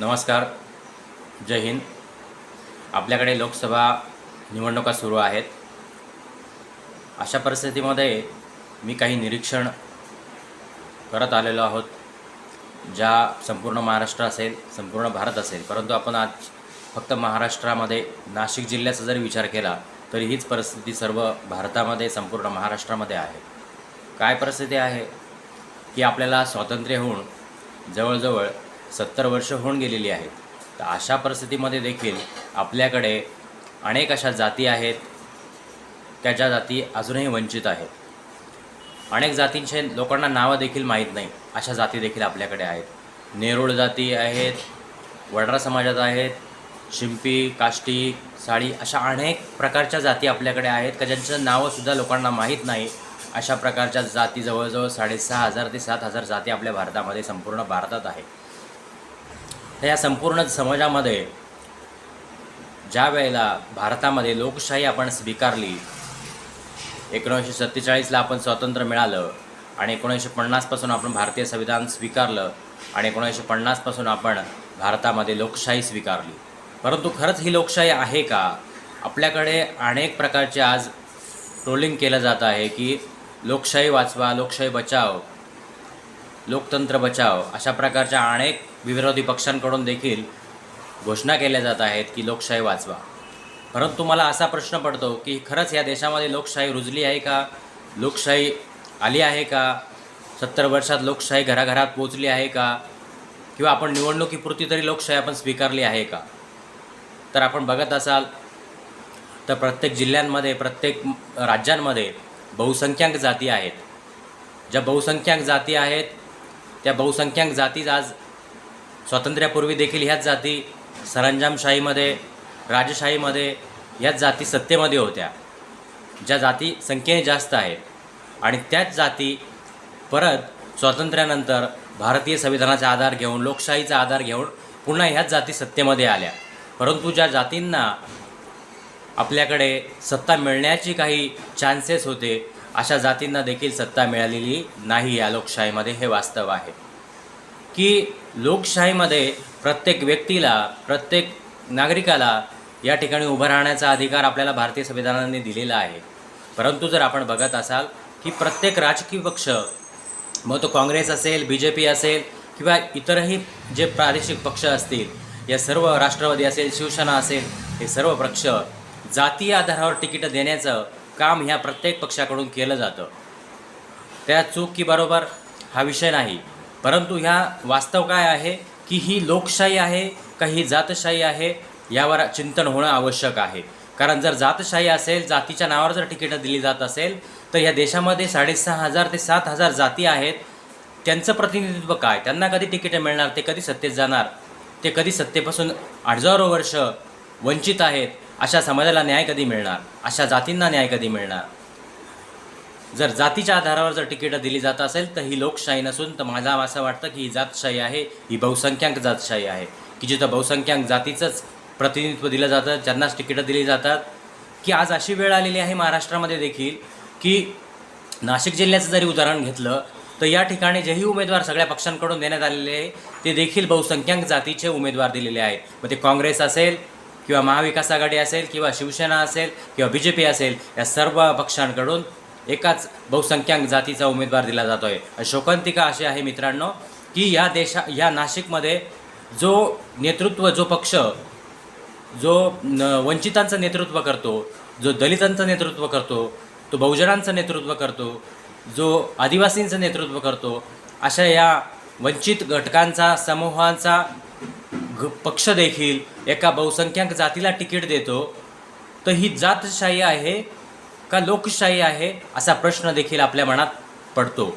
नमस्कार. जय हिंद. आपल्याकडे लोकसभा निवडणुका सुरू आहेत. अशा परिस्थितीमध्ये मी काही निरीक्षण करत आलेलो आहोत ज्या संपूर्ण महाराष्ट्र असेल संपूर्ण भारत असेल. परंतु आपण आज फक्त महाराष्ट्रामध्ये नाशिक जिल्ह्याचा जरी विचार केला तरी हीच परिस्थिती सर्व भारतामध्ये संपूर्ण महाराष्ट्रामध्ये आहे. काय परिस्थिती आहे? की आपल्याला स्वातंत्र्य होऊन जवळजवळ सत्तर वर्ष होऊन गेलेली आहेत. तर अशा परिस्थितीमध्ये देखील आपल्याकडे अनेक अशा जाती आहेत. त्या ज्या जाती अजूनही वंचित आहेत. अनेक जातींचे लोकांना नावं देखील माहीत नाही. अशा जाती देखील आपल्याकडे आहेत. नेरूळ जाती आहेत वडरा समाजात आहेत शिंपी काष्टी साडी अशा अनेक प्रकारच्या जाती आपल्याकडे आहेत का ज्यांचं नावंसुद्धा लोकांना माहीत नाही? अशा प्रकारच्या जाती जवळजवळ साडेसहा हजार ते सात हजार जाती आपल्या भारतामध्ये संपूर्ण भारतात आहे तर या संपूर्ण समाजामध्ये ज्या वेळेला भारतामध्ये लोकशाही आपण स्वीकारली एकोणीसशे सत्तेचाळीसला आपण स्वातंत्र्य मिळालं आणि एकोणीसशे पन्नासपासून आपण भारतीय संविधान स्वीकारलं आणि एकोणीसशे पन्नासपासून आपण भारतामध्ये लोकशाही स्वीकारली. परंतु खरंच ही लोकशाही आहे का? आपल्याकडे अनेक प्रकारचे आज ट्रोलिंग केलं जात आहे की लोकशाही वाचवा लोकशाही बचाव लोकतंत्र बचाव अशा प्रकारच्या अनेक विरोधी पक्षांकडून देखील घोषणा केल्या जात आहेत की लोकशाही वाचवा. परंतु मला असा प्रश्न पडतो की खरंच या देशामध्ये लोकशाही रुजली आहे का? लोकशाही आली आहे का? सत्तर वर्षात लोकशाही घराघरात पोचली आहे का? किंवा आपण निवडणुकीपुरती तरी लोकशाही आपण स्वीकारली आहे का? तर आपण बघत असाल तर प्रत्येक जिल्ह्यांमध्ये प्रत्येक राज्यांमध्ये बहुसंख्याक जाती आहेत. ज्या बहुसंख्याक जाती आहेत त्या बहुसंख्याक जातीज आज स्वातंत्र्यापूर्वी देखील ह्याच जाती सरंजामशाहीमध्ये राजशाहीमध्ये ह्याच जाती सत्तेमध्ये होत्या. ज्या जाती संख्येने जास्त आहेत आणि त्याच जाती परत स्वातंत्र्यानंतर भारतीय संविधानाचा आधार घेऊन लोकशाहीचा आधार घेऊन पुन्हा ह्याच जाती सत्तेमध्ये आल्या. परंतु ज्या जातींना आपल्याकडे सत्ता मिळण्याची काही चान्सेस होते अशा जातींना देखील सत्ता मिळालेली नाही या लोकशाहीमध्ये हे वास्तव आहे. की लोकशाहीमध्ये प्रत्येक व्यक्तीला प्रत्येक नागरिकाला या ठिकाणी उभं राहण्याचा अधिकार आपल्याला भारतीय संविधानाने दिलेला आहे. परंतु जर आपण बघत असाल की प्रत्येक राजकीय पक्ष मग तो काँग्रेस असेल बी जे पी असेल किंवा इतरही जे प्रादेशिक पक्ष असतील या सर्व राष्ट्रवादी असेल शिवसेना असेल हे सर्व पक्ष जातीय आधारावर तिकीटं देण्याचं काम ह्या प्रत्येक पक्षाकडून केलं जातं. त्या चूक की बरोबर हा विषय नाही. परंतु ह्या वास्तव काय आहे? की ही लोकशाही आहे का ही जातशाही आहे? यावर चिंतन होणं आवश्यक आहे. कारण जर जातशाही असेल जातीच्या नावावर जर तिकीटं दिली जात असेल तर या देशामध्ये साडेसहा हजार ते सात हजार जाती आहेत. त्यांचं प्रतिनिधित्व काय? त्यांना कधी तिकीटं मिळणार? ते कधी सत्तेत जाणार? ते कधी सत्तेपासून हजारो वर्ष वंचित आहेत? अशा समाजाला न्याय कधी मिळणार? अशा जातींना न्याय कधी मिळणार? जर जातीच्या आधारावर जर तिकीटं दिली जात असेल तर ही लोकशाही नसून तर मला असं वाटतं की ही जातशाही आहे ही बहुसंख्याक जातशाही आहे. की जिथं बहुसंख्याक जातीचंच प्रतिनिधित्व दिलं जातं ज्यांनाच तिकीटं दिली जातात. की आज अशी वेळ आलेली आहे महाराष्ट्रामध्ये देखील की नाशिक जिल्ह्याचं जरी उदाहरण घेतलं तर या ठिकाणी जेही उमेदवार सगळ्या पक्षांकडून देण्यात आलेले आहे ते देखील बहुसंख्याक जातीचे उमेदवार दिलेले आहेत. मग ते काँग्रेस असेल किंवा महाविकास आघाडी असेल किंवा शिवसेना असेल किंवा बी जे पी असेल या सर्व पक्षांकडून एकाच बहुसंख्याक जातीचा उमेदवार दिला जातो आहे शोकांतिका अशी आहे मित्रांनो की या देशा या नाशिकमध्ये जो नेतृत्व जो पक्ष जो न वंचितांचं नेतृत्व करतो जो दलितांचं नेतृत्व करतो तो बहुजनांचं नेतृत्व करतो जो आदिवासींचं नेतृत्व करतो अशा या वंचित घटकांचा समूहांचा ग पक्ष देखील एका बहुसंख्याक जातीला तिकीट देतो. तर ही जातशाही आहे का लोकशाही आहे असा प्रश्न देखील आपल्या मनात पडतो.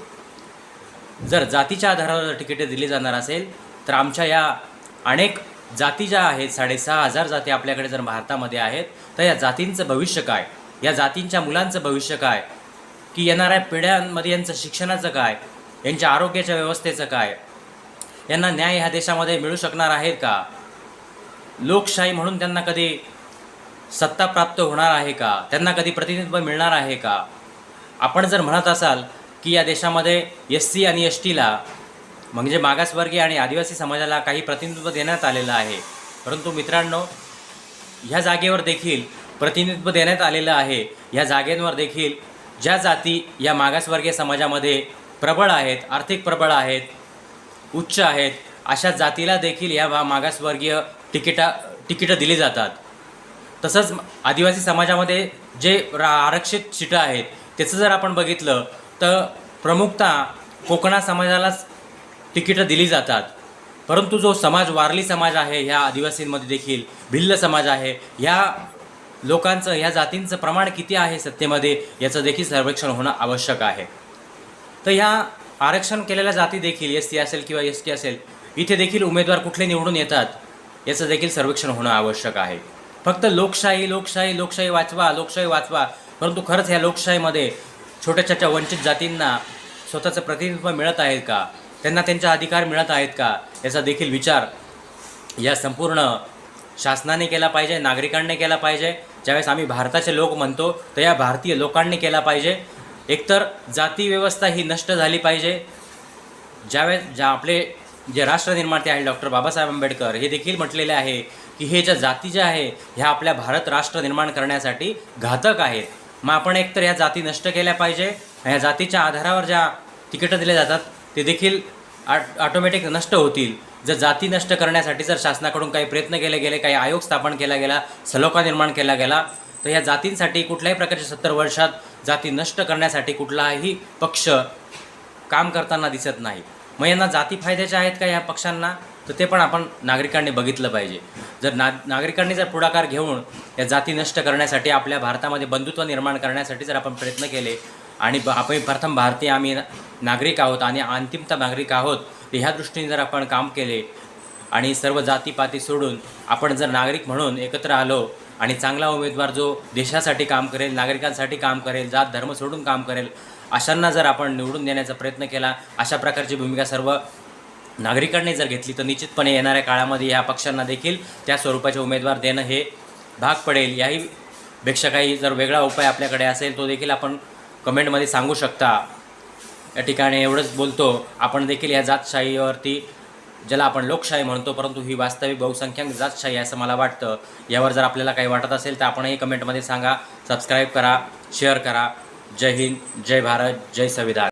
जर जातीच्या आधारावर जर तिकीटे दिली जाणार असेल तर आमच्या या अनेक जाती ज्या आहेत साडेसहा हजार जाती आपल्याकडे जर भारतामध्ये आहेत तर या जातींचं भविष्य काय? या जातींच्या मुलांचं भविष्य काय? की येणाऱ्या पिढ्यांमध्ये यांचं शिक्षणाचं काय? यांच्या आरोग्याच्या व्यवस्थेचं काय? यांना न्याय ह्या देशामध्ये मिळू शकणार आहेत का? लोकशाही म्हणून त्यांना कधी सत्ता प्राप्त होणार आहे का? त्यांना कधी प्रतिनिधित्व मिळणार आहे का? आपण जर म्हणत असाल की या देशामध्ये एस सी आणि एस टीला म्हणजे मागासवर्गीय आणि आदिवासी समाजाला काही प्रतिनिधित्व देण्यात आलेलं आहे परंतु मित्रांनो ह्या जागेवर देखील प्रतिनिधित्व देण्यात आलेलं आहे. ह्या जागेंवर देखील ज्या जाती या मागासवर्गीय समाजामध्ये प्रबळ आहेत आर्थिक प्रबळ आहेत उच्च आहेत. अशा जातीला देखील या भा मागासवर्गीय तिकिटा तिकिटं दिली जातात. तसंच आदिवासी समाजामध्ये जे रा आरक्षित सीटं आहेत त्याचं जर आपण बघितलं तर प्रमुखता कोकणा समाजालाच तिकिटं दिली जातात. परंतु जो समाज वारली समाज आहे ह्या आदिवासींमध्ये देखील भिल्ल समाज आहे ह्या लोकांचं ह्या जातींचं प्रमाण किती आहे सत्तेमध्ये याचं देखील सर्वेक्षण होणं आवश्यक आहे. तर ह्या आरक्षण केलेल्या जाती देखील एस सी असेल किंवा एस टी असेल इथे देखील उमेदवार कुठले निवडून येतात याचं देखील सर्वेक्षण होणं आवश्यक आहे. फक्त लोकशाही लोकशाही लोकशाही वाचवा लोकशाही वाचवा परंतु खरंच ह्या लोकशाहीमध्ये छोट्या छोट्या वंचित जातींना स्वतःचं प्रतिनिधित्व मिळत आहे का? त्यांना त्यांचे अधिकार मिळत आहेत का? याचा देखील विचार या संपूर्ण शासनाने केला पाहिजे नागरिकांनी केला पाहिजे. ज्यावेळेस आम्ही भारताचे लोक म्हणतो तर या भारतीय लोकांनी केला पाहिजे. एकतर जाती व्यवस्था ही नष्ट झाली पाहिजे. ज्यावेळेस ज्या आपले जे राष्ट्रनिर्माते आहेत डॉक्टर बाबासाहेब आंबेडकर हे देखील म्हटलेले आहे की हे ज्या जाती ज्या आहे ह्या आपल्या भारत राष्ट्र निर्माण करण्यासाठी घातक आहेत. मग आपण एकतर ह्या जाती नष्ट केल्या पाहिजे. ह्या जातीच्या आधारावर ज्या तिकीटं दिल्या जातात ते देखील आट ऑटोमॅटिक नष्ट होतील. जर जाती नष्ट करण्यासाठी जर शासनाकडून काही प्रयत्न केले गेले काही आयोग स्थापन केला गेला सलोखा निर्माण केला गेला तर या जातींसाठी कुठल्याही प्रकारच्या सत्तर वर्षात जाती नष्ट करण्यासाठी कुठलाही पक्ष काम करताना दिसत नाही. मग यांना जाती फायद्याच्या आहेत का या पक्षांना? तर ते पण आपण नागरिकांनी बघितलं पाहिजे. जर ना नागरिकांनी जर पुढाकार घेऊन या जाती नष्ट करण्यासाठी आपल्या भारतामध्ये बंधुत्व निर्माण करण्यासाठी जर आपण प्रयत्न केले आणि ब- आपण प्रथम भारतीय आम्ही नागरिक आहोत आणि अंतिमता नागरिक आहोत तर ह्या दृष्टीने जर आपण काम केले आणि सर्व जातीपाती सोडून आपण जर नागरिक म्हणून एकत्र आलो आणि चांगला उमेदवार जो देशासाठी काम करेल नागरिकांसाठी काम करेल जात धर्म सोडून काम करेल अशांना जर आपण निवडून देण्याचा प्रयत्न केला अशा प्रकारची भूमिका सर्व नागरिकांनी जर घेतली तर निश्चितपणे येणाऱ्या काळामध्ये या पक्षांना देखील त्या स्वरूपाचे उमेदवार देणं हे भाग पडेल. याही पेक्षा काही जर वेगळा उपाय आपल्याकडे असेल तो देखील आपण कमेंटमध्ये सांगू शकता. या ठिकाणी एवढंच बोलतो. आपण देखील या जातशाहीवरती ज्याला आपण लोकशाही म्हणतो परंतु ही वास्तविक बहुसंख्याक जातशाही असं मला वाटतं. यावर जर आपल्याला काही वाटत असेल तर आपणही कमेंटमध्ये सांगा. सबस्क्राईब करा शेअर करा. जय हिंद जय भारत जय संविधान.